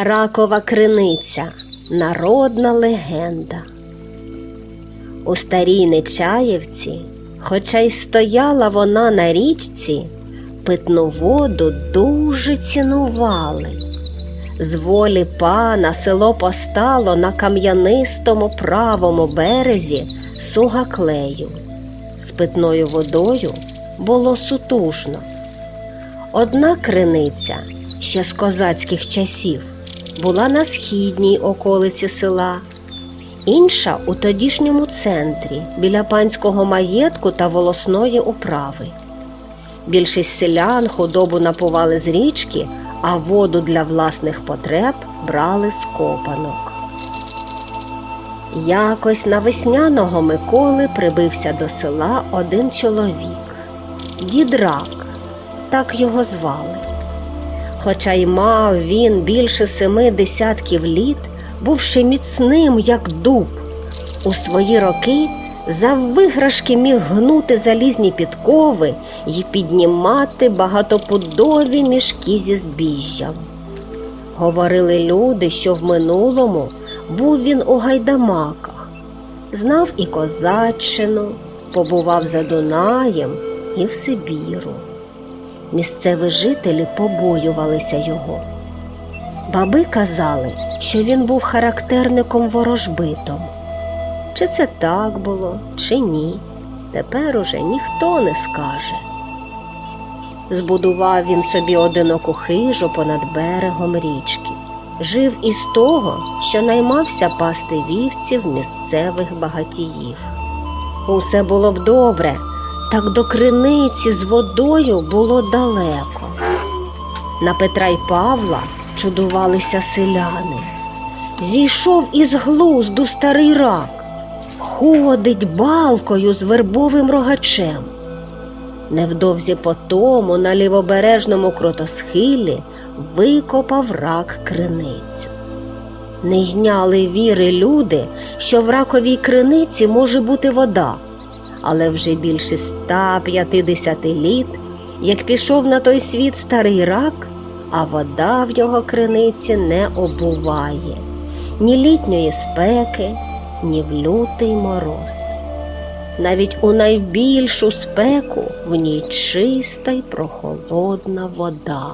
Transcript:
Ракова криниця народна легенда. У старій Нечаєвці, хоча й стояла вона на річці, питну воду дуже цінували. З волі пана село постало на кам'янистому правому березі Сугаклею. З питною водою було сутужно. Одна криниця ще з козацьких часів була на східній околиці села, інша у тодішньому центрі біля панського маєтку та волосної управи. Більшість селян худобу напували з річки, а воду для власних потреб брали з копанок. Якось на весняного Миколи прибився до села один чоловік дідрак, так його звали. Хоча й мав він більше семи десятків літ, бувши міцним, як дуб, у свої роки за виграшки міг гнути залізні підкови і піднімати багатопудові мішки зі збіжжям. Говорили люди, що в минулому був він у гайдамаках, знав і козаччину, побував за Дунаєм і в Сибіру. Місцеві жителі побоювалися його. Баби казали, що він був характерником ворожбитом. Чи це так було, чи ні, тепер уже ніхто не скаже. Збудував він собі одиноку хижу понад берегом річки. Жив із того, що наймався пасти вівців місцевих багатіїв. Усе було б добре, так до криниці з водою було далеко. На Петра й Павла чудувалися селяни. Зійшов із глузду старий рак, ходить балкою з вербовим рогачем. Невдовзі по тому на лівобережному кротосхилі викопав рак криницю. Не йняли віри люди, що в раковій криниці може бути вода, але вже більше 150 літ, як пішов на той світ старий рак, а вода в його криниці не обуває ні літньої спеки, ні в лютий мороз. Навіть у найбільшу спеку в ній чиста й прохолодна вода.